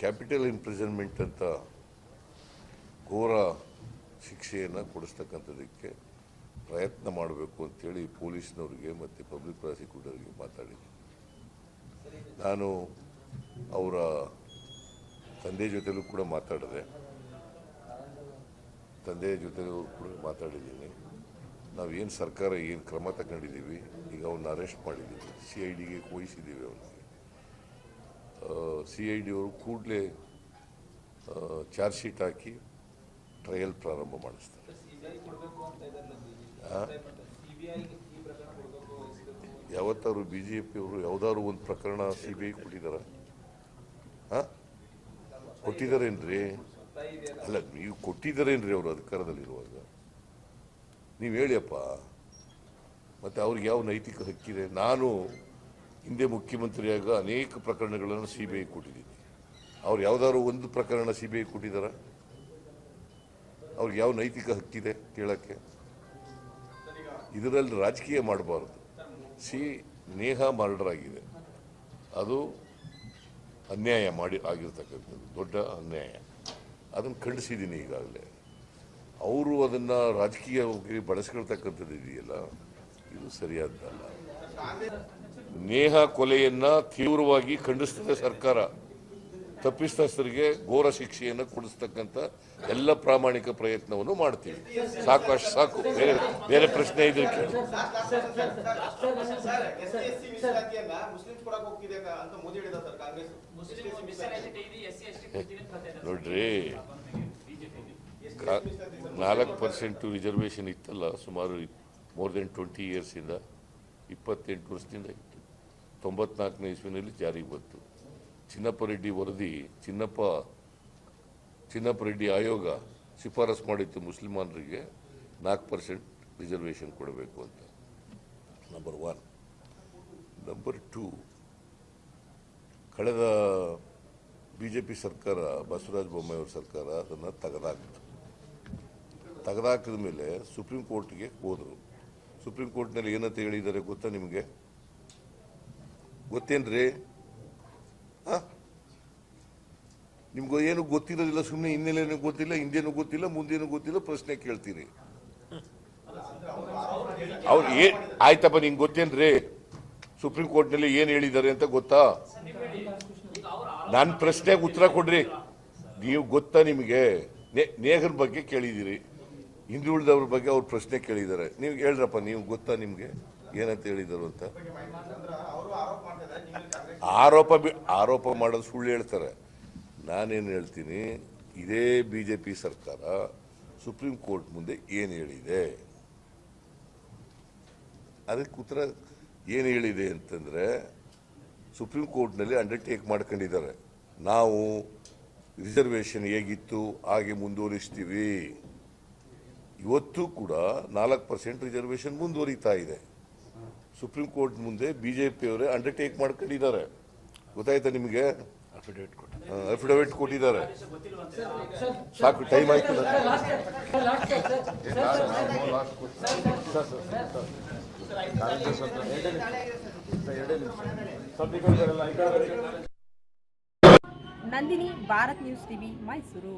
Capital imprisonment ಅಂತ ಘೋರ ಶಿಕ್ಷೆಯನ್ನು ಕೊಡಿಸ್ತಕ್ಕಂಥದ್ದಕ್ಕೆ ಪ್ರಯತ್ನ ಮಾಡಬೇಕು ಅಂತೇಳಿ ಪೊಲೀಸ್ನವ್ರಿಗೆ ಮತ್ತು ಪಬ್ಲಿಕ್ ಪ್ರಾಸಿಕ್ಯೂಟರ್ಗೆ ಮಾತಾಡಿದ್ದೆ. ನಾನು ಅವರ ತಂದೆ ಜೊತೆಲೂ ಕೂಡ ಮಾತಾಡಿದೆ. ತಂದೆಯ ಜೊತೆಲೂ ಕೂಡ ಮಾತಾಡಿದ್ದೀನಿ. ಏನು ಸರ್ಕಾರ ಏನು ಕ್ರಮ ತಗೊಂಡಿದ್ದೀವಿ, ಈಗ ಅವನ್ನ ಅರೆಸ್ಟ್ ಮಾಡಿದ್ದೀವಿ ಸಿ ಐ ಡಿಗೆ ವಹಿಸಿದ್ದೀವಿ ಅವನಿಗೆ ಸಿ ಐ ಡಿಯವರು ಕೂಡಲೇ ಚಾರ್ಜ್ ಶೀಟ್ ಹಾಕಿ ಟ್ರಯಲ್ ಪ್ರಾರಂಭ ಮಾಡಿಸ್ತಾರೆ. ಯಾವತ್ತಾದ್ರು ಬಿ ಜೆ ಪಿಯವರು ಯಾವ್ದಾದ್ರು ಒಂದು ಪ್ರಕರಣ ಸಿ ಬಿ ಐ ಕೊಟ್ಟಿದ್ದಾರ ಹಾಂ ಕೊಟ್ಟಿದ್ದಾರೇನ್ರಿ ಅಲ್ಲ ನೀವು ಕೊಟ್ಟಿದ್ದಾರೇನ್ರಿ ಅವರು ಅಧಿಕಾರದಲ್ಲಿರುವಾಗ? ನೀವು ಹೇಳಿಯಪ್ಪ. ಮತ್ತು ಅವ್ರಿಗೆ ಯಾವ ನೈತಿಕ ಹಕ್ಕಿದೆ? ನಾನು ಹಿಂದೆ ಮುಖ್ಯಮಂತ್ರಿಯಾಗ ಅನೇಕ ಪ್ರಕರಣಗಳನ್ನು ಸಿ ಬಿ ಐ ಕೊಟ್ಟಿದ್ದೀನಿ. ಅವ್ರು ಯಾವ್ದಾದ್ರು ಒಂದು ಪ್ರಕರಣ ಸಿ ಬಿ ಐ ಅವ್ರಿಗೆ ಯಾವ ನೈತಿಕ ಹಕ್ಕಿದೆ ಕೇಳಕ್ಕೆ? ಇದರಲ್ಲಿ ರಾಜಕೀಯ ಮಾಡಬಾರ್ದು. ಸಿ ನೇಹ ಮರ್ಡರ್ ಆಗಿದೆ ಅದು ಅನ್ಯಾಯ ಮಾಡಿ, ಆಗಿರ್ತಕ್ಕಂಥದ್ದು. ದೊಡ್ಡ ಅನ್ಯಾಯ. ಅದನ್ನು ಖಂಡಿಸಿದ್ದೀನಿ ಈಗಾಗಲೇ. ಅವರು ಅದನ್ನು ರಾಜಕೀಯವಾಗಿ ಬಳಸ್ಕೊಳ್ತಕ್ಕಂಥದ್ದು ಇದೆಯಲ್ಲ? ಇದು ಸರಿಯಾದ್ದಲ್ಲ ನೇಹ ಕೊಲೆಯನ್ನ ತೀವ್ರವಾಗಿ ಖಂಡಿಸ್ತದೆ ಸರ್ಕಾರ ತಪ್ಪಿಸ್ತಸ್ಥರಿಗೆ ಘೋರ ಶಿಕ್ಷೆಯನ್ನು ಕೊಡಿಸ್ತಕ್ಕಂಥ ಎಲ್ಲ ಪ್ರಾಮಾಣಿಕ ಪ್ರಯತ್ನವನ್ನು ಮಾಡ್ತೀವಿ ಸಾಕು ಅಷ್ಟು ಸಾಕು ಬೇರೆ ಬೇರೆ ಪ್ರಶ್ನೆ ಇದ್ರೆ ಕೇಳಿ ಸರ್ ಎಸ್ ಸಿ ಎಸ್ ಸಿ ಮೀಸಲಾತಿಯನ್ನ ಮುಸ್ಲಿಮ್ಸ್ ಅಂತ ಮೋದಿ ಹೇಳಿದ ಸರ್ ಕಾಂಗ್ರೆಸ್ ಮುಸ್ಲಿಂ ಮೀಸಲಾತಿ ಇದೆ ಎಸ್ ಸಿ ಎಸ್ ಅಂತ ಹೇಳ್ತಾ ಇದ್ದಾರೆ. ನೋಡ್ರಿ ನಾಲ್ಕು ಪರ್ಸೆಂಟು ರಿಸರ್ವೇಷನ್ ಇತ್ತಲ್ಲ ಸುಮಾರು ಮೋರ್ ದೆನ್ ಟ್ವೆಂಟಿ ಇಯರ್ಸಿಂದ ಇಪ್ಪತ್ತೆಂಟು ವರ್ಷದಿಂದ ತೊಂಬತ್ನಾಲ್ಕನೇ ಇಸ್ವಿನಲ್ಲಿ ಜಾರಿಗೆ ಬಂತು. ಚಿನ್ನಪ್ಪ ರೆಡ್ಡಿ ವರದಿ ಚಿನ್ನಪ್ಪ ಚಿನ್ನಪ್ಪ ರೆಡ್ಡಿ ಆಯೋಗ ಶಿಫಾರಸು ಮಾಡಿತ್ತು ಮುಸ್ಲಿಮಾನರಿಗೆ ನಾಲ್ಕು ಪರ್ಸೆಂಟ್ ರಿಸರ್ವೇಷನ್ ಕೊಡಬೇಕು ಅಂತ. ನಂಬರ್ ಒನ್ ನಂಬರ್ ಟೂ ಕಳೆದ ಬಿ ಜೆ ಪಿ ಸರ್ಕಾರ ಬಸವರಾಜ ಬೊಮ್ಮಾಯಿಯವ್ರ ಸರ್ಕಾರ ಅದನ್ನು ತೆಗೆದಾಕಿತು. ತೆಗೆದಾಕಿದ ಮೇಲೆ ಸುಪ್ರೀಂ ಕೋರ್ಟ್ಗೆ ಹೋದರು. ಸುಪ್ರೀಂ ಕೋರ್ಟ್ನಲ್ಲಿ ಏನಂತ ಹೇಳಿದ್ದಾರೆ ಗೊತ್ತಾ ನಿಮಗೆ? ಗೊತ್ತೇನ್ರಿ? ನಿಮ್ಗೆ ಏನು ಗೊತ್ತಿರೋದಿಲ್ಲ ಸುಮ್ಮನೆ ಹಿನ್ನೆಲೆನೂ ಗೊತ್ತಿಲ್ಲ, ಹಿಂದೇನು ಗೊತ್ತಿಲ್ಲ, ಮುಂದೇನು ಗೊತ್ತಿಲ್ಲ, ಪ್ರಶ್ನೆ ಕೇಳ್ತೀರಿ. ಅವ್ರು ಏ, ಆಯ್ತಪ್ಪ, ನಿಂಗೆ ಗೊತ್ತೇನ್ರಿ? ಸುಪ್ರೀಂ ಕೋರ್ಟ್ನಲ್ಲಿ ಏನು ಹೇಳಿದ್ದಾರೆ ಅಂತ ಗೊತ್ತಾ? ನಾನು ಪ್ರಶ್ನೆಗೆ ಉತ್ತರ ಕೊಡ್ರಿ. ನೀವು ಗೊತ್ತಾ ನಿಮಗೆ? ನೇಹರ್ ಬಗ್ಗೆ ಕೇಳಿದ್ದೀರಿ ಹಿಂದುಳಿದವ್ರ ಬಗ್ಗೆ ಅವ್ರು ಪ್ರಶ್ನೆ ಕೇಳಿದ್ದಾರೆ. ನೀವು ಹೇಳ್ರಪ್ಪ, ನೀವು ಗೊತ್ತಾ ನಿಮಗೆ? ಏನಂತ ಹೇಳಿದರು ಅಂತ ಅವರು ಆರೋಪ ಮಾಡ್ತಿದ್ದಾರೆ ನೀವು ಕಾಂಗ್ರೆಸ್ ಆರೋಪ ಬಿ- ಆರೋಪ ಮಾಡೋದು ಸುಳ್ಳು ಹೇಳ್ತಾರೆ. ನಾನೇನು ಹೇಳ್ತೀನಿ, ಇದೇ ಬಿ ಜೆ ಪಿ ಸರ್ಕಾರ ಸುಪ್ರೀಂ ಕೋರ್ಟ್ ಮುಂದೆ ಏನು ಹೇಳಿದೆ? ಅದಕ್ಕೆ ಉತ್ತರ ಏನು ಹೇಳಿದೆ ಅಂತಂದರೆ, ಸುಪ್ರೀಂ ಕೋರ್ಟ್ನಲ್ಲಿ ಅಂಡರ್ಟೇಕ್ ಮಾಡ್ಕೊಂಡಿದ್ದಾರೆ. ನಾವು ರಿಸರ್ವೇಷನ್ ಹೇಗಿತ್ತು, ಹಾಗೆ ಮುಂದುವರಿಸ್ತೀವಿ. ಇವತ್ತು ಕೂಡ ನಾಲ್ಕು ಪರ್ಸೆಂಟ್ ರಿಸರ್ವೇಷನ್ ಮುಂದುವರಿತಾ ಇದೆ. ಸುಪ್ರೀಂ ಕೋರ್ಟ್ ಮುಂದೆ ಬಿ ಜೆ ಪಿಯವರೇ ಅಂಡರ್ಟೇಕ್ ಮಾಡ್ಕೊಂಡಿದ್ದಾರೆ ಗೊತ್ತಾಯ್ತಾ ನಿಮಗೆ ಅಫಿಡವಿಟ್ ಕೊಟ್ಟಿದ್ದಾರೆ ಸಾಕು ಟೈಮ್ ಆಯ್ತು ನಂದಿನಿ ಭಾರತ್ ನ್ಯೂಸ್ ಟಿವಿ ಮೈಸೂರು